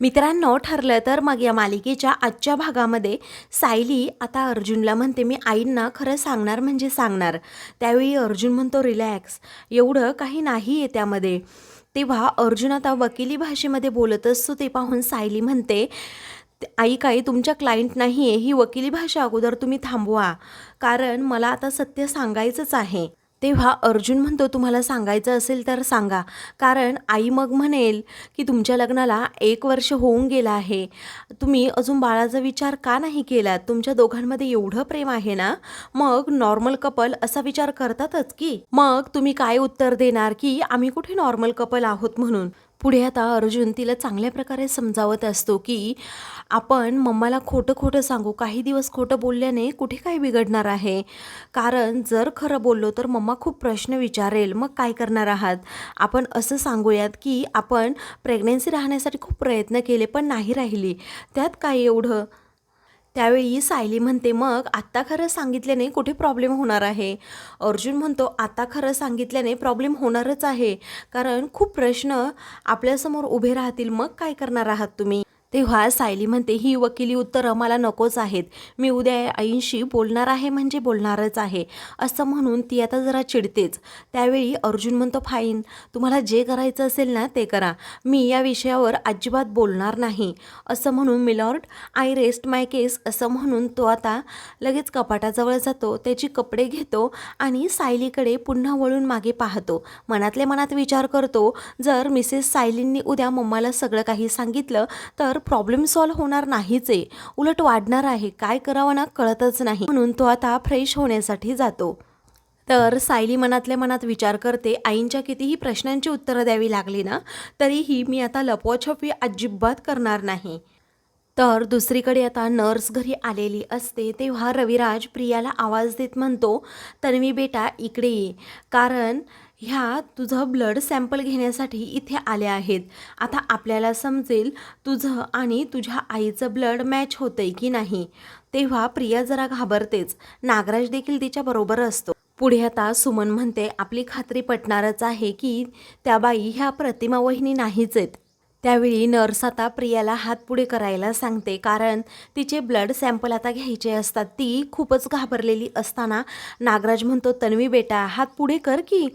मित्रांनो ठरलं तर मग या मालिकेच्या आजच्या भागामध्ये सायली आता अर्जुनला म्हणते मी आईंना खरं सांगणार म्हणजे सांगणार. त्यावेळी अर्जुन म्हणतो रिलॅक्स एवढं काही नाही आहे त्यामध्ये. तेव्हा अर्जुन आता वकिली भाषेमध्ये बोलत असतो ते पाहून सायली म्हणते आई काही तुमच्या क्लायंट नाही आहे ही वकिली भाषा अगोदर तुम्ही थांबवा. कारण मला आता सत्य सांगायचंच आहे. तेव्हा अर्जुन म्हणतो तुम्हाला सांगायचं असेल तर सांगा. कारण आई मग म्हणेल की तुमच्या लग्नाला एक वर्ष होऊन गेलं आहे. तुम्ही अजून बाळाचा विचार का नाही केलात? तुमच्या दोघांमध्ये एवढं प्रेम आहे ना? मग नॉर्मल कपल असा विचार करतातच की. मग तुम्ही काय उत्तर देणार की आम्ही कुठे नॉर्मल कपल आहोत म्हणून? पुढे आता अर्जुन तिला चांगल्या प्रकारे समजावत असतो की आपण मम्माला खोटं खोटं सांगू काही दिवस खोटं बोलल्याने कुठे काय बिघडणार आहे? कारण जर खरं बोललो तर मम्मा खूप प्रश्न विचारेल मग काय करणार आहात? आपण असं सांगूयात की आपण प्रेग्नेन्सी राहण्यासाठी खूप प्रयत्न केले पण नाही राहिली. त्यात काय एवढं? त्यावेळी सायली म्हणते मग आत्ता खरं सांगितल्याने कुठे प्रॉब्लेम होणार आहे? अर्जुन म्हणतो आता खरं सांगितल्याने प्रॉब्लेम होणारच आहे. कारण खूप प्रश्न आपल्यासमोर उभे राहतील. मग काय करणार आहात तुम्ही? तेव्हा सायली म्हणते ही वकिली उत्तरं मला नकोच आहेत. मी उद्या आईंशी बोलणार आहे म्हणजे बोलणारच आहे. असं म्हणून ती आता जरा चिडतेच. त्यावेळी अर्जुन म्हणतो फाईन तुम्हाला जे करायचं असेल ना ते करा. मी या विषयावर अजिबात बोलणार नाही. असं म्हणून milord I rest my case. असं म्हणून तो आता लगेच कपाटाजवळ जातो त्याची कपडे घेतो आणि सायलीकडे पुन्हा वळून मागे पाहतो. मनातल्या मनात विचार करतो जर मिसेस सायलींनी उद्या मम्माला सगळं काही सांगितलं तर प्रॉब्लेम सॉल्व्ह होणार नाहीच आहे. उलट वाढणार आहे. काय करावं ना कळतच नाही. म्हणून तो आता फ्रेश होण्यासाठी जातो. तर सायली मनातल्या मनात विचार करते आईंच्या कितीही प्रश्नांची उत्तरं द्यावी लागली ना तरीही मी आता लपवाछपी अजिबात करणार नाही. तर दुसरीकडे आता नर्स घरी आलेली असते तेव्हा रविराज प्रियाला आवाज देत म्हणतो तन्वी बेटा इकडे ये. कारण ह्या तुझं ब्लड सॅम्पल घेण्यासाठी इथे आले आहेत. आता आपल्याला समजेल तुझं आणि तुझ्या आईचं ब्लड मॅच होतंय की नाही. तेव्हा प्रिया जरा घाबरतेच. नागराज देखील तिच्याबरोबर असतो. पुढे आता सुमन म्हणते आपली खात्री पटणारच आहे की त्या बाई ह्या प्रतिमा वहिनी नाहीच आहेत. त्यावेळी नर्स आता प्रियाला हात पुढे करायला सांगते कारण तिचे ब्लड सॅम्पल आता घ्यायचे असतात. ती खूपच घाबरलेली असताना नागराज म्हणतो तन्वी बेटा हात पुढे कर की.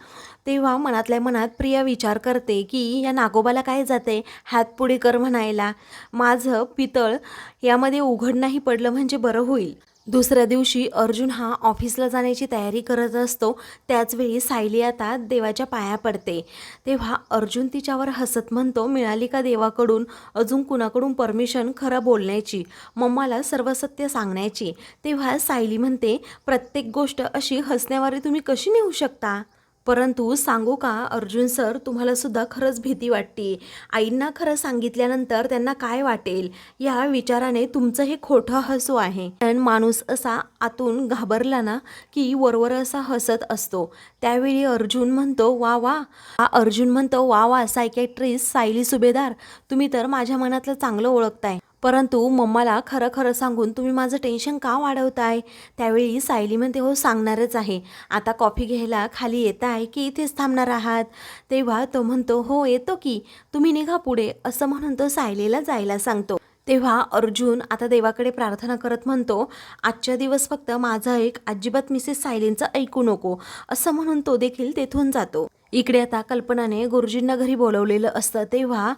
तेव्हा मनातल्या मनात प्रिया विचार करते की या नागोबाला काय जाते? हात पुढे कर म्हणायला. माझं पितळ यामध्ये उघड नाही पडलं म्हणजे बरं होईल. दुसऱ्या दिवशी अर्जुन हा ऑफिसला जाण्याची तयारी करत असतो. त्याचवेळी सायली आता देवाच्या पाया पडते. तेव्हा अर्जुन तिच्यावर हसत म्हणतो मिळाली का देवाकडून? अजून कुणाकडून परमिशन? खरं बोलण्याची. मम्माला सर्व सत्य सांगण्याची. तेव्हा सायली म्हणते प्रत्येक गोष्ट अशी हसण्यावारी तुम्ही कशी नेऊ शकता? परंतु सांगू का अर्जुन सर तुम्हाला सुद्धा खरंच भीती वाटते. आईंना खरं सांगितल्यानंतर त्यांना काय वाटेल? या विचाराने तुमचं हे खोटं हसू आहे. पण माणूस असा आतून घाबरला ना की वरवर असा हसत असतो. त्यावेळी अर्जुन म्हणतो वा वा. हा अर्जुन म्हणतो वा वा सायकॅट्रिस्ट सायली सुभेदार. तुम्ही तर माझ्या मनातलं चांगलं ओळखताय. परंतु मम्माला खरं खरं सांगून तुम्ही माझं टेन्शन का वाढवताय? त्यावेळी सायली म्हणते हो सांगणारच आहे. आता कॉफी घ्यायला खाली येत आहे की इथेच थांबणार आहात? तेव्हा तो म्हणतो हो येतो की. तुम्ही निघा पुढे. असं म्हणून तो सायलीला जायला सांगतो. तेव्हा अर्जुन आता देवाकडे प्रार्थना करत म्हणतो आजच्या दिवस फक्त माझं एक अजिबात मिसेस सायलींचं ऐकू नको. असं म्हणून तो देखील तेथून जातो. इकडे आता कल्पनाने गुरुजींना घरी बोलवलेलं असतं. तेव्हा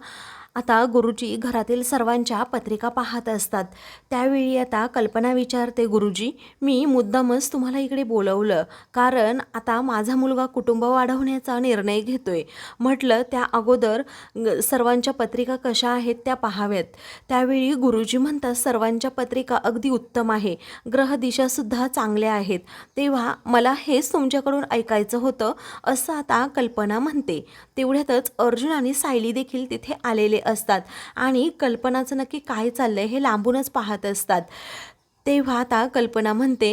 आता गुरुजी घरातील सर्वांच्या पत्रिका पाहत असतात. त्यावेळी आता कल्पना विचारते गुरुजी मी मुद्दामच तुम्हाला इकडे बोलवलं. कारण आता माझा मुलगा कुटुंब वाढवण्याचा निर्णय घेतोय. म्हटलं त्या अगोदर सर्वांच्या पत्रिका कशा आहेत त्या पाहाव्यात. त्यावेळी गुरुजी म्हणतात सर्वांच्या पत्रिका अगदी उत्तम आहे. ग्रहदिशासुद्धा चांगल्या आहेत. तेव्हा मला हेच तुमच्याकडून ऐकायचं होतं असं आता कल्पना म्हणते. तेवढ्यातच अर्जुन आणि सायली देखील तिथे आलेले असतात. आणि कल्पनाचं नक्की काय चाललं आहे हे लांबूनच पाहत असतात. तेव्हा आता कल्पना म्हणते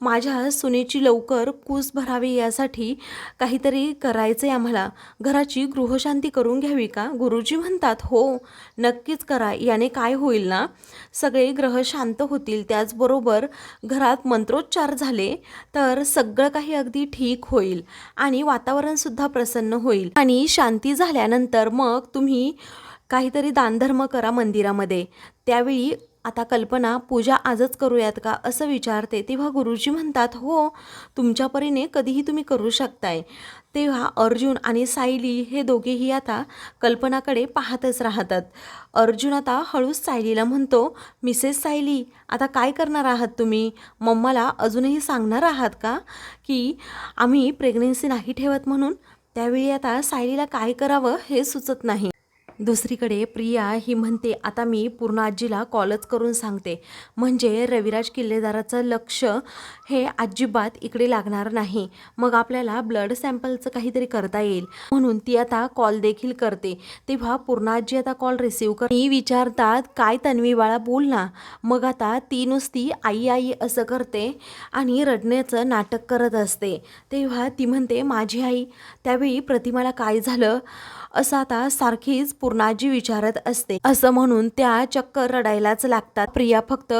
माझ्या सुनेची लवकर कूस भरावी यासाठी काहीतरी करायचं आहे आम्हाला. घराची गृहशांती करून घ्यावी का? गुरुजी म्हणतात हो नक्कीच करा. याने काय होईल ना? सगळे ग्रह शांत होतील. त्याचबरोबर घरात मंत्रोच्चार झाले तर सगळं काही अगदी ठीक होईल आणि वातावरणसुद्धा प्रसन्न होईल. आणि शांती झाल्यानंतर मग तुम्ही काहीतरी दानधर्म करा मंदिरामध्ये. त्यावेळी आता कल्पना पूजा आजच करूयात का? असं विचारते. तेव्हा गुरुजी म्हणतात हो तुमच्या परीने कधीही तुम्ही करू शकताय. तेव्हा अर्जुन आणि सायली हे दोघेही आता कल्पनाकडे पाहतच राहतात. अर्जुन आता हळूच सायलीला म्हणतो मिसेस सायली आता काय करणार आहात तुम्ही? मम्माला अजूनही सांगणार आहात का की आम्ही प्रेग्नेन्सी नाही ठेवत म्हणून? त्यावेळी आता सायलीला काय करावं हे सुचत नाही. दुसरीकडे प्रिया ही म्हणते आता मी पूर्ण आजीला कॉलच करून सांगते. म्हणजे रविराज किल्लेदाराचं लक्ष हे अजिबात इकडे लागणार नाही. मग आपल्याला ब्लड सॅम्पलचं काहीतरी करता येईल. म्हणून ती आता कॉल देखील करते. तेव्हा पूर्ण आजी आता कॉल रिसीव कर मी विचारतात काय तन्वी बाळा बोल ना. मग आता ती नुसती आई आई असं करते आणि रडण्याचं नाटक करत असते. तेव्हा ती म्हणते माझी आई त्यावेळी प्रतिमाला काय झालं? असं आता सारखीच पूर्णाजी विचारत असते. असं म्हणून त्या चक्क रडायलाच लागतात. प्रिया फक्त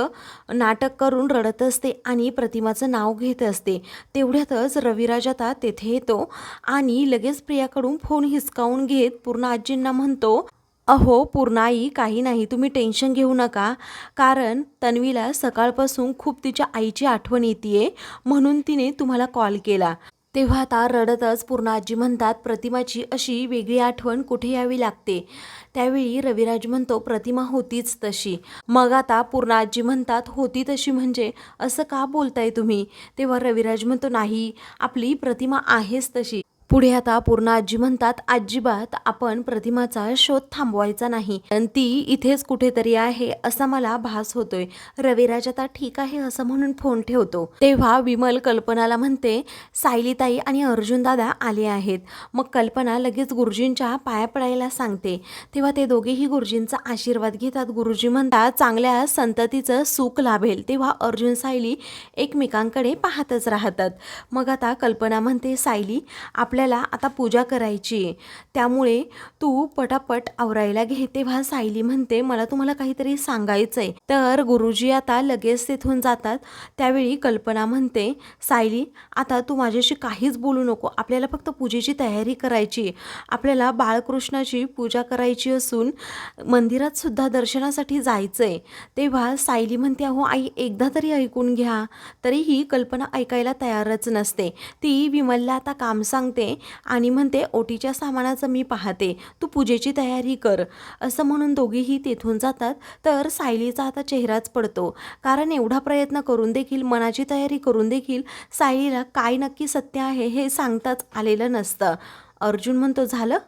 नाटक करून रडत असते आणि प्रतिमाचं नाव घेत असते. तेवढ्यातच रविराज आता तेथे येतो आणि लगेच प्रियाकडून फोन हिसकावून घेत पूर्ण आजींना म्हणतो अहो पूर्णाई काही नाही तुम्ही टेन्शन घेऊ नका. कारण तन्वीला सकाळपासून खूप तिच्या आईची आठवण येते म्हणून तिने तुम्हाला कॉल केला. तेव्हा आता रडतच पूर्ण आजी म्हणतात प्रतिमाची अशी वेगळी आठवण कुठे यावी लागते? त्यावेळी रविराज म्हणतो प्रतिमा होतीच तशी. मग आता पूर्ण आजी म्हणतात होती तशी म्हणजे असं का बोलताय तुम्ही? तेव्हा रविराज म्हणतो नाही आपली प्रतिमा आहेच तशी. पुढे आता पूर्ण आजी म्हणतात अजिबात आपण प्रतिमाचा शोध थांबवायचा नाही. आणि ती इथेच कुठेतरी आहे असा मला भास होतोय. रविराज आता ठीक आहे असं म्हणून फोन ठेवतो. तेव्हा विमल कल्पनाला म्हणते सायलीताई आणि अर्जुन दादा आले आहेत. मग कल्पना लगेच गुरुजींच्या पाया पडायला सांगते. तेव्हा ते दोघेही गुरुजींचा आशीर्वाद घेतात. गुरुजी म्हणतात चांगल्या संततीचं सुख लाभेल. तेव्हा अर्जुन सायली एकमेकांकडे पाहतच राहतात. मग आता कल्पना म्हणते सायली आपल्या आपल्याला आता पूजा करायची. आहे त्यामुळे तू पटापट आवरायला घे. तेव्हा सायली म्हणते मला तुम्हाला काहीतरी सांगायचं आहे तर गुरुजी आता लगेच तिथून जातात. त्यावेळी कल्पना म्हणते सायली आता तू माझ्याशी काहीच बोलू नको. आपल्याला फक्त पूजेची तयारी करायची. आहे आपल्याला बाळकृष्णाची पूजा करायची असून मंदिरात सुद्धा दर्शनासाठी जायचं आहे तेव्हा सायली म्हणते अहो आई एकदा तरी ऐकून घ्या. तरीही कल्पना ऐकायला तयारच नसते. ती विमलला आता काम सांगते. आणि म्हणते ओटीच्या सामानाचं मी पाहते. तू पूजेची तयारी कर. असं म्हणून दोघीही तेथून जातात. तर सायलीचा आता चेहराच पडतो. कारण एवढा प्रयत्न करून देखील मनाची तयारी करून देखील सायलीला काय नक्की सत्य आहे हे सांगताच आलेलं नसतं. अर्जुन म्हणतो झालं?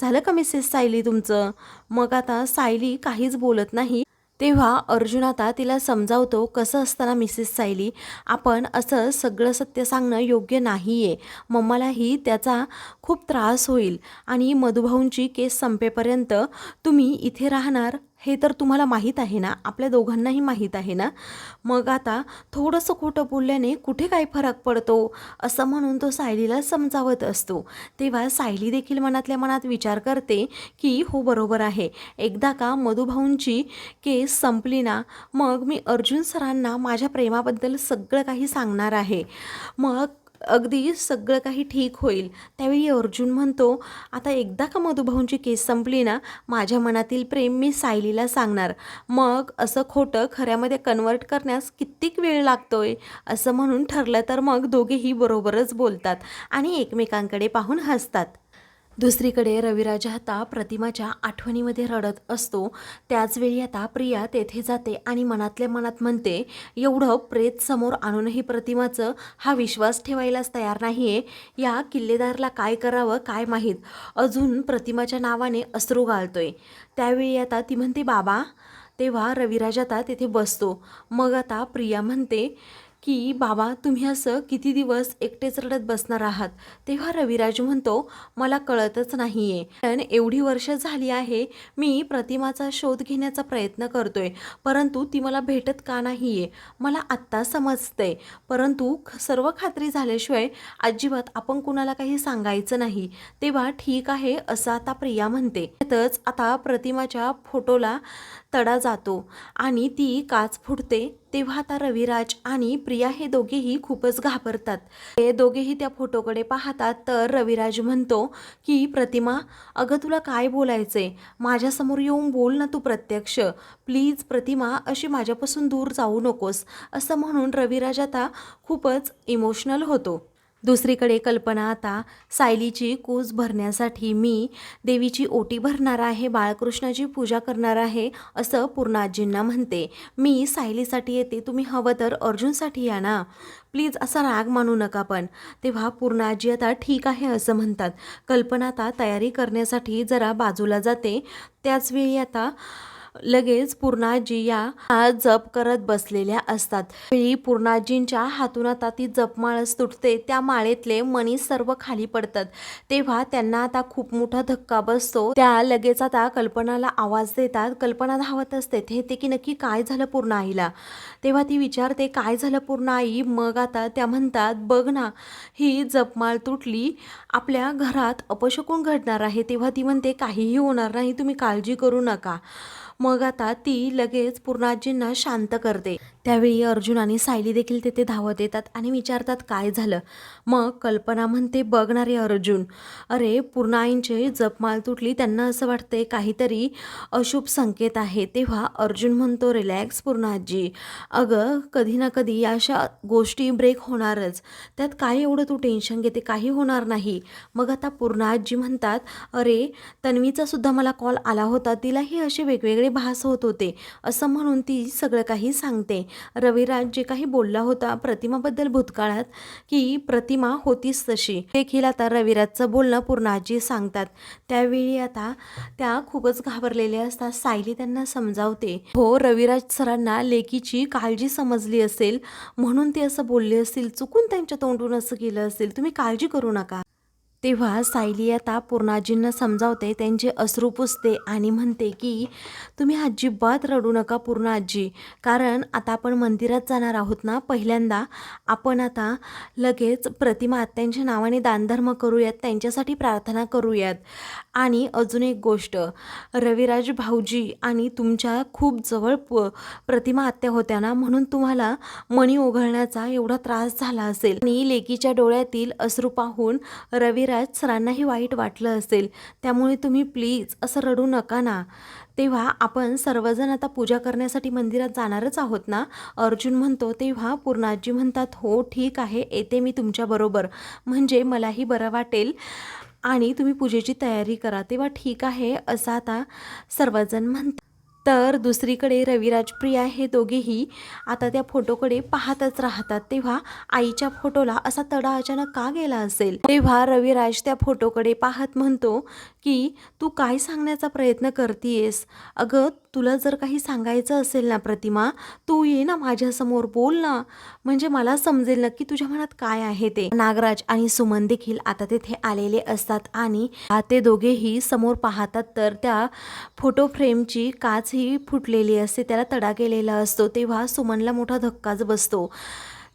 झालं का मिसेस सायली तुमचं? मग आता सायली काहीच बोलत नाही. तेव्हा अर्जुन आता तिला समजावतो कसं असताना मिसेस सायली आपण असं सगळं सत्य सांगणं योग्य नाही आहे मम्मालाही त्याचा खूप त्रास होईल आणि मधुभाऊंची केस संपेपर्यंत तुम्ही इथे राहणार हे तर तुम्हाला माहीत आहे ना आपल्या दोघांनाही माहीत आहे ना. मग आता थोडंसं खोटं बोलल्याने कुठे काय फरक पडतो? असं म्हणून तो सायलीला समजावत असतो. तेव्हा सायली देखील मनातल्या मनात विचार करते की हो बरोबर आहे. एकदा का मधुभाऊंची केस संपली ना मग मी अर्जुन सरांना माझ्या प्रेमाबद्दल सगळं काही सांगणार आहे. मग अगदी सगळं काही ठीक होईल. त्यावेळी अर्जुन म्हणतो आता एकदा का मधुभाऊंची केस संपली ना माझ्या मनातील प्रेम मी सायलीला सांगणार. मग असं खोटं खऱ्यामध्ये कन्वर्ट करण्यास कित्येक वेळ लागतोय. असं म्हणून ठरलं तर मग दोघेही बरोबरच बोलतात आणि एकमेकांकडे पाहून हसतात. दुसरीकडे रविराज आता प्रतिमाच्या आठवणीमध्ये रडत असतो. त्याचवेळी आता प्रिया तेथे जाते आणि मनातल्या मनात म्हणते एवढं प्रेत समोर आणूनही प्रतिमाचं हा विश्वास ठेवायलाच तयार नाही आहे या किल्लेदारला काय करावं काय माहीत? अजून प्रतिमाच्या नावाने अश्रू घालतोय त्यावेळी आता ती म्हणते बाबा तेव्हा रविराज आता तेथे बसतो. मग आता प्रिया म्हणते की बाबा तुम्ही असं किती दिवस एकटेच रडत बसणार आहात? तेव्हा रविराज म्हणतो मला कळतच नाही आहे कारण एवढी वर्ष झाली आहे मी प्रतिमाचा शोध घेण्याचा प्रयत्न करतोय. परंतु ती मला भेटत का नाही आहे मला आत्ता समजतंय. परंतु ख- सर्व खात्री झाल्याशिवाय अजिबात आपण कुणाला काही सांगायचं नाही. तेव्हा ठीक आहे असं आता प्रिया म्हणते. त्यातच आता प्रतिमाच्या फोटोला तडा जातो आणि ती काच फुटते. तेव्हा आता रविराज आणि प्रिया हे दोघेही खूपच घाबरतात. हे दोघेही त्या फोटोकडे पाहतात तर रविराज म्हणतो की प्रतिमा अगं तुला काय बोलायचंय? माझ्यासमोर येऊन बोल ना तू प्रत्यक्ष. प्लीज प्रतिमा अशी माझ्यापासून दूर जाऊ नकोस. असं म्हणून रविराज आता खूपच इमोशनल होतो. दुसरीकडे कल्पना आता सायलीची कूस भरण्यासाठी मी देवीची ओटी भरणार आहे बाळकृष्णाची पूजा करणार आहे असं पूर्णाजींना म्हणते. मी सायलीसाठी येते तुम्ही हवं तर अर्जुनसाठी या ना. प्लीज असा राग मानू नका पण. तेव्हा पूर्णाजी आता ठीक आहे असं म्हणतात. कल्पना आता तयारी करण्यासाठी जरा बाजूला जाते. त्याचवेळी आता लगेच पूर्णाजी या जप करत बसलेल्या असतात. वेळी पूर्णाजींच्या हातून आता ती जपमाळच तुटते त्या माळेतले मणी सर्व खाली पडतात. तेव्हा त्यांना आता खूप मोठा धक्का बसतो. त्या लगेच आता कल्पनाला आवाज देतात. कल्पना धावत असते. ते की नक्की काय झालं पूर्ण आईला तेव्हा ती विचारते काय झालं पूर्ण आई मग आता त्या म्हणतात बघ ना ही जपमाळ तुटली. आपल्या घरात अपशकून घडणार आहे. तेव्हा ती म्हणते काहीही होणार नाही. तुम्ही काळजी करू नका. मग आता ती लगेच पूर्णाजींना शांत करते. त्यावेळी अर्जुन आणि सायली देखील तिथे धावत येतात आणि विचारतात काय झालं. मग कल्पना म्हणते बघणारे अर्जुन. अरे पूर्णाईंचे जपमाल तुटली. त्यांना असं वाटते काहीतरी अशुभ संकेत आहे. तेव्हा अर्जुन म्हणतो रिलॅक्स पूर्णाजी. अगं कधी ना कधी या अशा गोष्टी ब्रेक होणारच. त्यात काय एवढं तू टेन्शन घेते? काही होणार नाही. मग आता पूर्णाजी म्हणतात अरे तन्वीचा सुद्धा मला कॉल आला होता. तिलाही असे वेगवेगळे भास होत होते असं म्हणून ती सगळं काही सांगते. रविराज जे काही बोलला होता प्रतिमाबद्दल भूतकाळात की प्रतिमा होतीच तशी. देखील आता रविराजचं बोलणं पूर्ण आजी सांगतात. त्यावेळी आता त्या खूपच घाबरलेल्या असतात. सायली त्यांना समजावते. हो रविराज सरांना लेकीची काळजी समजली असेल म्हणून ते असं बोलले असतील. चुकून त्यांच्या तोंडून असं केलं असेल. तुम्ही काळजी करू नका. तेव्हा सायली आता पूर्णाजींना समजावते त्यांचे अश्रू पुसते आणि म्हणते की तुम्ही अजिबात रडू नका पूर्ण आजी कारण आता आपण मंदिरात जाणार आहोत ना पहिल्यांदा. आपण आता लगेच प्रतिमा आत्यांच्या नावाने दानधर्म करूयात त्यांच्यासाठी प्रार्थना करूयात. आणि अजून एक गोष्ट रविराज भाऊजी आणि तुमच्या खूप जवळ प प्रतिमा आत्या होत्या ना म्हणून तुम्हाला मणी ओघळण्याचा एवढा त्रास झाला असेल. आणि लेकीच्या डोळ्यातील अश्रू पाहून रविराज सरांनाही वाईट वाटलं असेल. त्यामुळे तुम्ही प्लीज असं रडू नका ना. तेव्हा आपण सर्वजण आता पूजा करण्यासाठी मंदिरात जाणारच आहोत ना? अर्जुन म्हणतो तेव्हा पूर्णाजी म्हणतात हो ठीक आहे येते मी तुमच्याबरोबर म्हणजे मलाही बरं वाटेल. आणि तुम्ही पूजेची तयारी करा तेव्हा ठीक आहे असं आता सर्वजण म्हणतात. तर दुसरीकडे रविराज प्रिया हे दोघेही आता त्या फोटोकडे पाहतच राहतात. तेव्हा आईच्या फोटोला असा तडा अचानक का गेला असेल? तेव्हा रविराज त्या फोटोकडे पाहत म्हणतो की तू काय सांगण्याचा प्रयत्न करतीयस? अगं तुला जर काही सांगायचं असेल ना प्रतिमा तू ये ना माझ्यासमोर बोल ना. म्हणजे मला समजेल नक्की तुझ्या मनात काय आहे ते. नागराज आणि सुमन देखील आता तिथे आलेले असतात आणि ते दोघेही समोर पाहतात. तर त्या फोटो फ्रेमची काच ही फुटलेली असते त्याला तडा गेलेला असतो तेव्हा सुमनला मोठा धक्काच बसतो.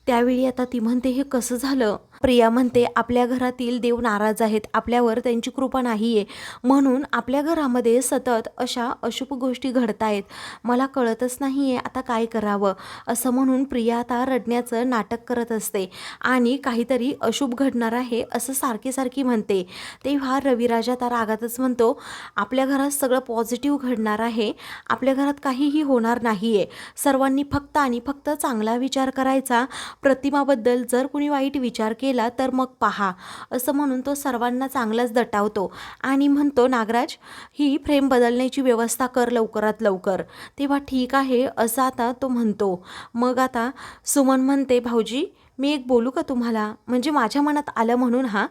त्यावेळी आता ती म्हणते हे कसं झालं? प्रिया म्हणते आपल्या घरातील देव नाराज आहेत आपल्यावर त्यांची कृपा नाही आहे म्हणून आपल्या घरामध्ये सतत अशा अशुभ गोष्टी घडत आहेत. मला कळतच नाही आहे आता काय करावं? असं म्हणून प्रिया आता रडण्याचं नाटक करत असते. आणि काहीतरी अशुभ घडणार आहे असं सारखी सारखी म्हणते. तेव्हा रविराजा आता रागातच म्हणतो आपल्या घरात सगळं पॉझिटिव्ह घडणार आहे. आपल्या घरात काहीही होणार नाही आहे सर्वांनी फक्त आणि फक्त चांगला विचार करायचा. प्रतिमाबद्दल जर कुणी वाईट विचार केला केला तर मग पहा. असं म्हणून तो सर्वांना चांगलाच दटावतो. आणि म्हणतो नागराज ही फ्रेम बदलण्याची व्यवस्था कर लवकरात लवकर. तेव्हा ठीक आहे असं आता तो म्हणतो. मग आता सुमन म्हणते भाऊजी मी एक बोलू का तुम्हाला? म्हणजे माझ्या मनात आलं म्हणून हा?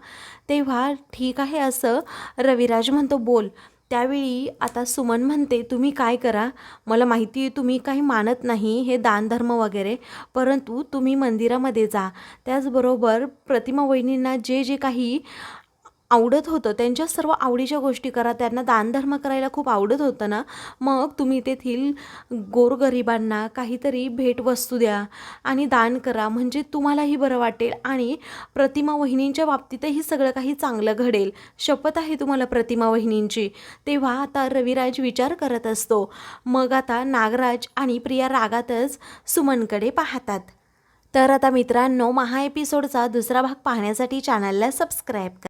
तेव्हा ठीक आहे असं रविराज म्हणतो बोल. त्यावेळी आता सुमन म्हणते तुम्ही काय करा? मला माहिती आहे तुम्ही काही मानत नाही हे दानधर्म वगैरे. परंतु तुम्ही मंदिरामध्ये जा. त्याचबरोबर प्रतिमा वहिनींना जे जे काही आवडत होतं. त्यांच्या सर्व आवडीच्या गोष्टी करा. त्यांना दानधर्म करायला खूप आवडत होतं ना. मग तुम्ही तेथील गोरगरिबांना काहीतरी भेटवस्तू द्या आणि दान करा. म्हणजे तुम्हालाही बरं वाटेल आणि प्रतिमा वहिनींच्या बाबतीतही सगळं काही चांगलं घडेल. शपथ आहे तुम्हाला प्रतिमा वहिनींची. तेव्हा आता रविराज विचार करत असतो. मग आता नागराज आणि प्रिया रागातच सुमनकडे पाहतात. तर आता मित्रांनो महा एपिसोडचा दुसरा भाग पाहण्यासाठी चॅनलला सबस्क्राईब करा.